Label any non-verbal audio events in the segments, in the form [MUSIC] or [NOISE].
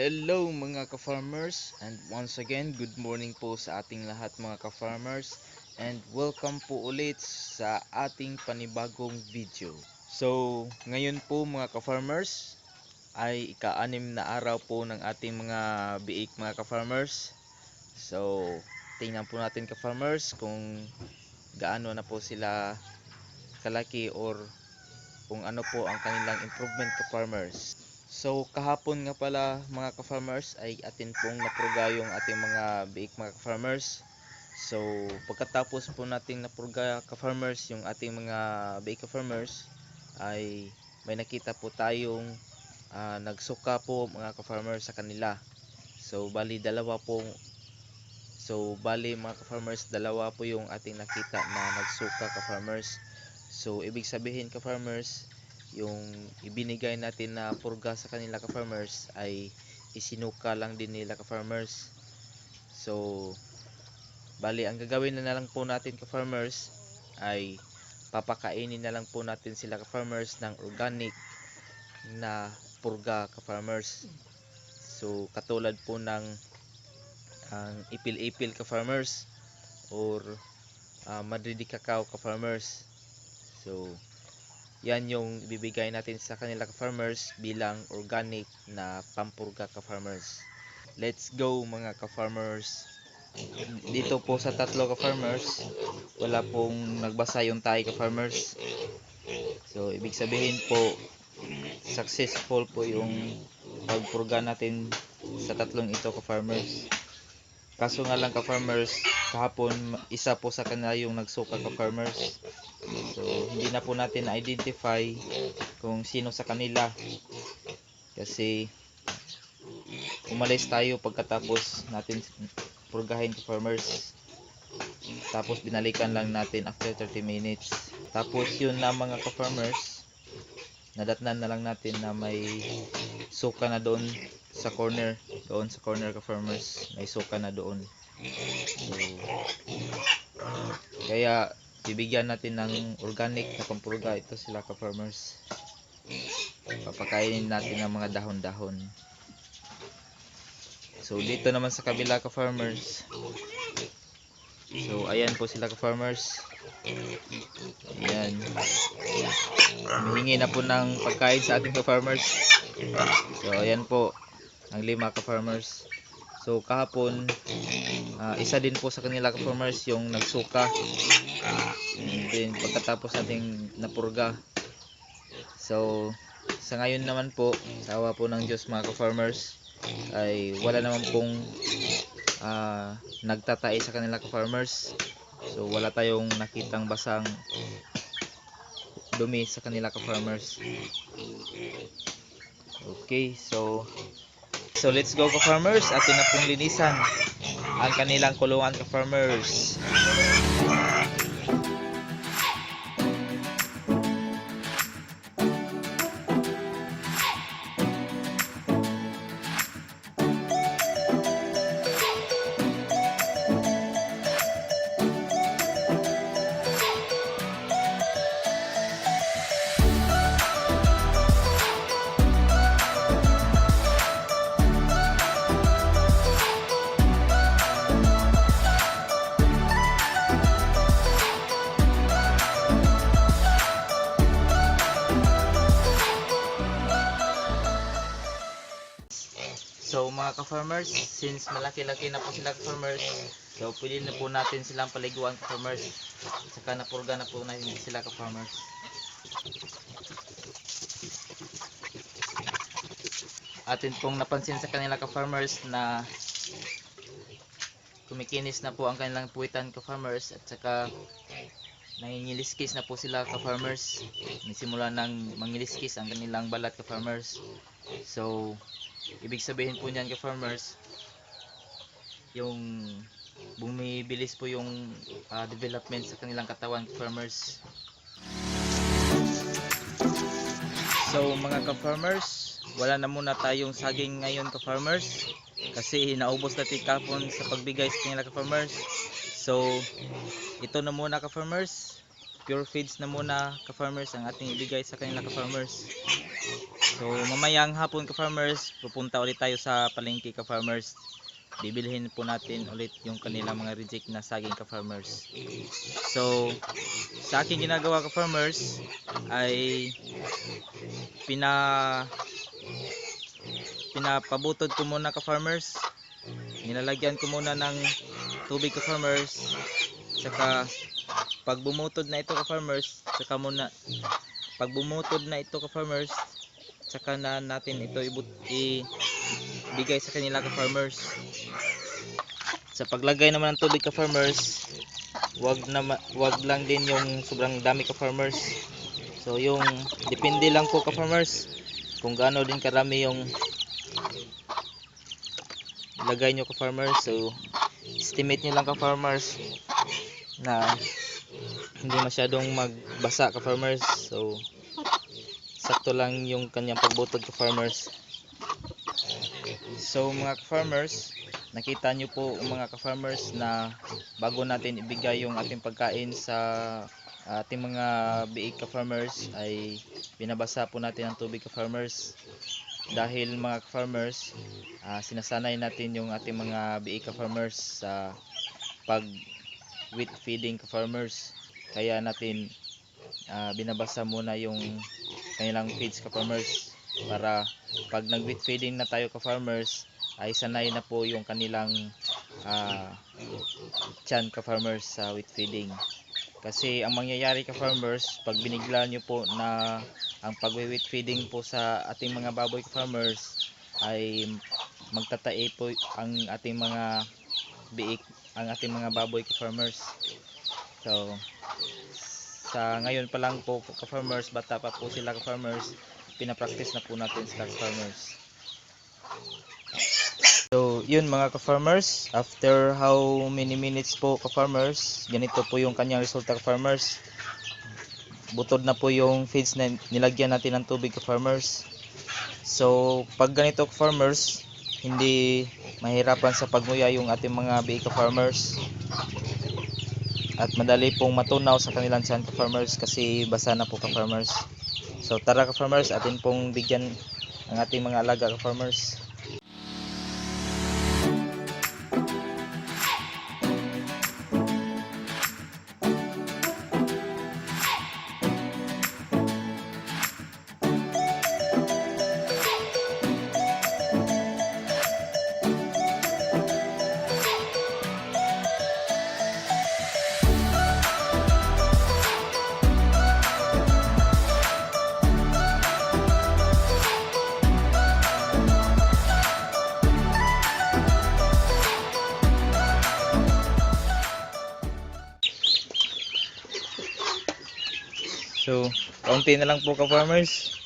Hello mga ka-farmers and once again good morning po sa ating lahat mga ka-farmers and welcome po ulit sa ating panibagong video. So ngayon po mga ka-farmers ay ika-anim na araw po ng ating mga biik mga ka-farmers. So tingnan po natin ka-farmers kung gaano na po sila kalaki or kung ano po ang kanilang improvement ka-farmers. So kahapon nga pala mga ka-farmers ay atin pong napurga yung ating mga biik mga ka-farmers. So pagkatapos po nating napurga ka-farmers yung ating mga biik ka-farmers ay may nakita po tayong ah, nagsuka po mga ka-farmers sa kanila. So bali dalawa po So bali mga ka-farmers dalawa po yung ating nakita na nagsuka ka-farmers. So ibig sabihin ka-farmers yung ibinigay natin na purga sa kanila ka-farmers ay isinuka lang din nila ka-farmers. So, bali ang gagawin na, lang po natin ka-farmers ay papakainin na lang po natin sila ka-farmers ng organic na purga ka-farmers. So, katulad po ng ang ipil-ipil ka-farmers or uh, madridi cacao ka-farmers. So, yan yung ibibigay natin sa kanila ka-farmers bilang organic na pampurga ka-farmers. Let's go mga ka-farmers. Dito po sa tatlo ka-farmers, wala pong nagbasa yung tayo ka-farmers. So, ibig sabihin po, successful po yung pagpurga natin sa tatlong ito ka-farmers. Kaso nga lang ka-farmers, kahapon isa po sa kanila yung nagsuka ka-farmers. So, hindi na po natin na-identify kung sino sa kanila. Kasi, umalis tayo pagkatapos natin purgahin ka farmers. Tapos, binalikan lang natin after 30 minutes. Tapos, yun na mga ka-farmers, nadatnan na lang natin na may suka na doon sa corner. Doon sa corner ka-farmers, may suka na doon. So, kaya, bibigyan natin ng organic na pampurga. Ito sila ka farmers. Papakainin natin ng mga dahon-dahon. So dito naman sa kabila ka farmers. So ayan po sila ka farmers. Ayan. Humingi na po ng pagkain sa ating ka farmers. So ayan po ang lima ka farmers so kahapon ah, isa din po sa kanila ka farmers yung nagsuka And then pagkatapos nating napurga. So sa ngayon naman po, sawa po ng Diyos mga ka-farmers ay wala naman pong ah, nagtatae sa kanila ka-farmers. So wala tayong nakitang basang dumi sa kanila ka-farmers. Okay, so So let's go ka-farmers. Atin na pong linisan ang kanilang kulungan ka-farmers. So mga ka-farmers, since malaki-laki na po sila ka-farmers, so pwede na po natin silang paliguan ka-farmers. Saka napurga na po natin sila ka-farmers. Atin pong napansin sa kanila ka-farmers na kumikinis na po ang kanilang puwitan ka-farmers at saka nangingiliskis na po sila ka-farmers. Nagsimula ng mangiliskis ang kanilang balat ka-farmers. So, ibig sabihin po niyan ka-farmers, yung bumibilis po yung ah, development sa kanilang katawan ka-farmers. So, mga ka-farmers, wala na muna tayong saging ngayon ka-farmers kasi naubos natin kapon sa pagbigay sa kanila ka-farmers. So, ito na muna ka-farmers. Pure feeds na muna ka-farmers ang ating ibigay sa kanila ka-farmers. So mamayang hapon ka farmers, pupunta ulit tayo sa palengke ka farmers. Bibilhin po natin ulit yung kanilang mga reject na saging ka farmers. So sa aking ginagawa ka farmers ay pina pinapabutod ko muna ka farmers. Nilalagyan ko muna ng tubig ka farmers. Saka pag bumutod na ito ka farmers, saka muna pag bumutod na ito ka farmers, saka na natin ito ibigay sa kanila ka farmers. Sa paglagay naman ng tubig ka farmers, wag na wag lang din yung sobrang dami ka farmers. So yung depende lang po ka farmers kung gaano din karami yung lagay nyo ka farmers. So estimate nyo lang ka farmers na hindi masyadong magbasa ka farmers. So sakto lang yung kanyang pagbutod ka farmers. So mga ka-farmers, nakita nyo po mga ka-farmers na bago natin ibigay yung ating pagkain sa ating mga biik ka-farmers ay binabasa po natin ang tubig ka-farmers dahil mga ka-farmers ah, sinasanay natin yung ating mga biik ka-farmers sa pag wheat feeding ka-farmers kaya natin ah, binabasa muna yung kanilang feeds ka-farmers para pag nag wheat feeding na tayo ka-farmers ay sanay na po yung kanilang ah tiyan ka-farmers sa wheat feeding. Kasi ang mangyayari ka-farmers, pag binigla nyo po na ang pag-wheat feeding po sa ating mga baboy ka-farmers ay magtatae po ang ating mga biik, ang ating mga baboy ka-farmers. So, sa ngayon pa lang po ka-farmers, bata pa po sila ka-farmers, pinapractice na po natin sila ka-farmers. So, yun mga ka-farmers, after how many minutes po ka-farmers, ganito po yung kanyang resulta ka-farmers. Butod na po yung feeds na nilagyan natin ng tubig ka-farmers. So, pag ganito ka-farmers, hindi mahirapan sa pagmuya yung ating mga BA ka-farmers. At madali pong matunaw sa kanilang tiyan ka-farmers kasi basa na po ka-farmers. So, tara ka-farmers, atin pong bigyan ang ating mga alaga ka-farmers. Kaunti na lang po ka-farmers.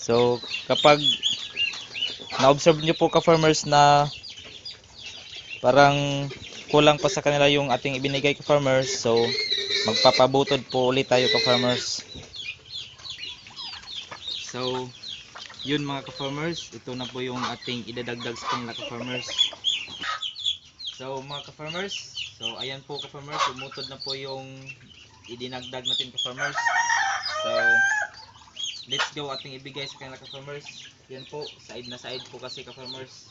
So, kapag na-observe nyo po ka-farmers na parang kulang pa sa kanila yung ating ibinigay ka-farmers, so magpapabutod po ulit tayo ka-farmers. So, yun mga ka-farmers, ito na po yung ating idadagdag sa kanila ka-farmers. So, mga ka-farmers, so ayan po ka-farmers, umutod na po yung idinagdag natin ka-farmers. So, let's go ating ibigay sa kanila ka-farmers. Yan po, side na side po kasi ka-farmers.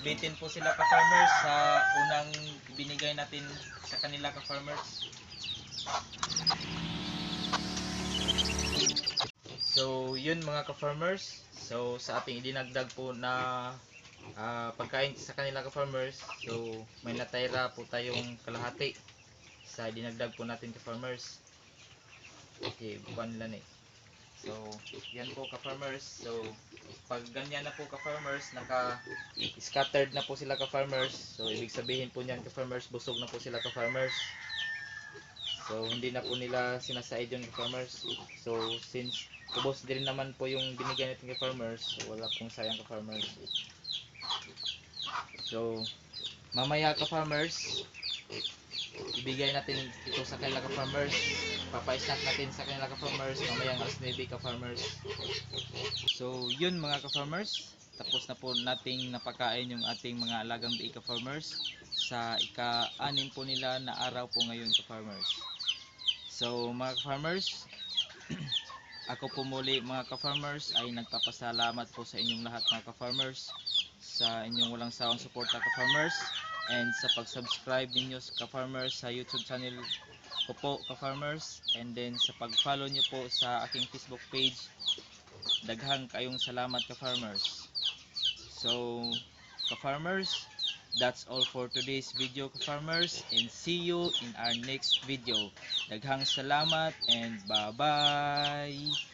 Bitin po sila ka-farmers sa unang binigay natin sa kanila ka-farmers. So, yun mga ka-farmers. So, sa ating idinagdag po na ah, pagkain sa kanila ka-farmers. So, may natayra po tayong kalahati sa dinagdag po natin ka-farmers. Okay, bukan nila ni. So, yan po ka-farmers. So, pag ganyan na po ka-farmers, naka-scattered na po sila ka-farmers. So, ibig sabihin po niyan ka-farmers, busog na po sila ka-farmers. So, hindi na po nila sinasaid yung ka-farmers. So, since kubos din naman po yung binigyan natin ka-farmers, so wala pong sayang ka-farmers. So, mamaya ka-farmers, ibigay natin ito sa kanila ka-farmers. Papa-snack natin sa kanila ka-farmers, mamaya alas 9 ka-farmers. So, yun mga ka-farmers. Tapos na po nating napakain yung ating mga alagang BI ka-farmers sa ika-anim po nila na araw po ngayon ka-farmers. So mga farmers, [CLEARS THROAT] ako po muli mga ka-farmers ay nagpapasalamat po sa inyong lahat mga ka-farmers sa inyong walang sawang suporta ka-farmers and sa pag-subscribe ninyo sa ka-farmers sa YouTube channel ko po ka-farmers. And then sa pag-follow nyo po sa aking Facebook page daghang kayong salamat ka-farmers. So ka-farmers that's all for today's video ka-farmers. And see you in our next video. Daghang salamat and bye bye